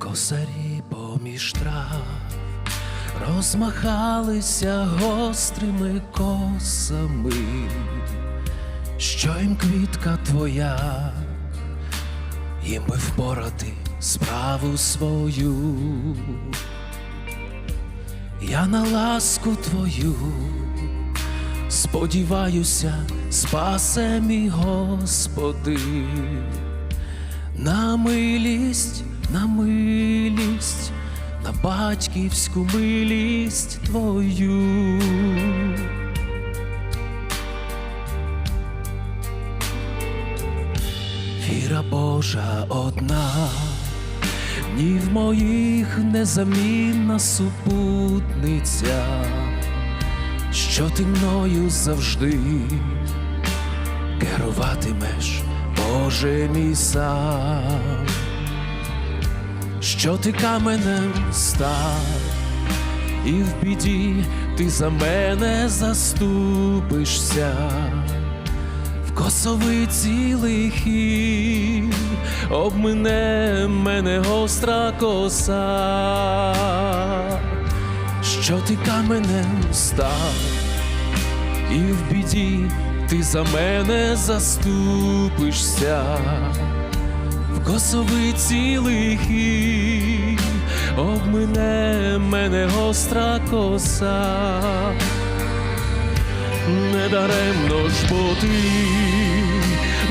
Косарі поміж трав. Розмахалися гострими косами, що їм квітка твоя, їм би впорати справу свою. Я на ласку твою. Сподіваюся, спасе мій Господи, на милість, на милість, на батьківську милість твою. Віра Божа одна, ні в моїх незамінна супутниця, що ти мною завжди керуватимеш, Боже мій сам, що ти каменем став, і в біді ти за мене заступишся. В косовиці лихі обмине мене гостра коса, що ти каменем став, і в біді ти за мене заступишся, в косовиці лихі обмине мене гостра коса. Недаремно ж бо ти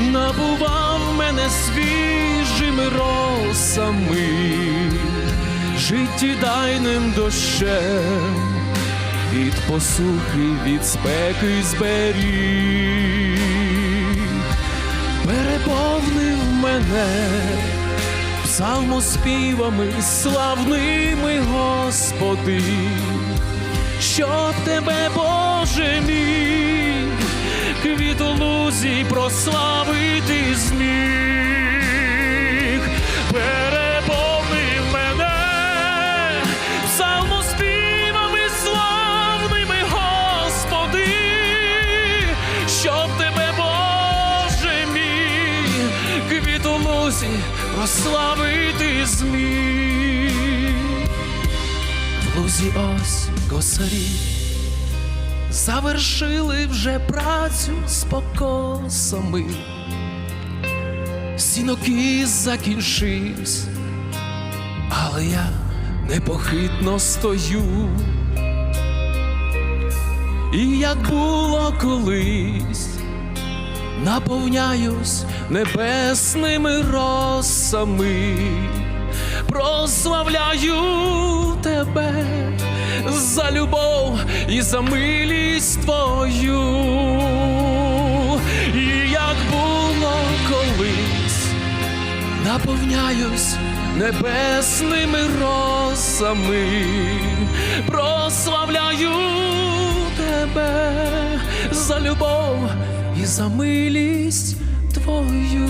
набував мене свіжими росами, життєдайним дощем, від посухи, від спеки зберіг, мене псалмоспівами славними, Господи що тебе, Боже мій, квітолузі прославити зміг, переповнив квітолузі прославити зміг в лузі ось косарі завершили вже працю з покосами. Сінокіс закінчився, але я непохитно стою. І як було колись, наповняюсь небесними росами, прославляю тебе за любов і за милість твою, і як було колись, наповняюсь небесними росами, прославляю тебе за любов і за милість твою.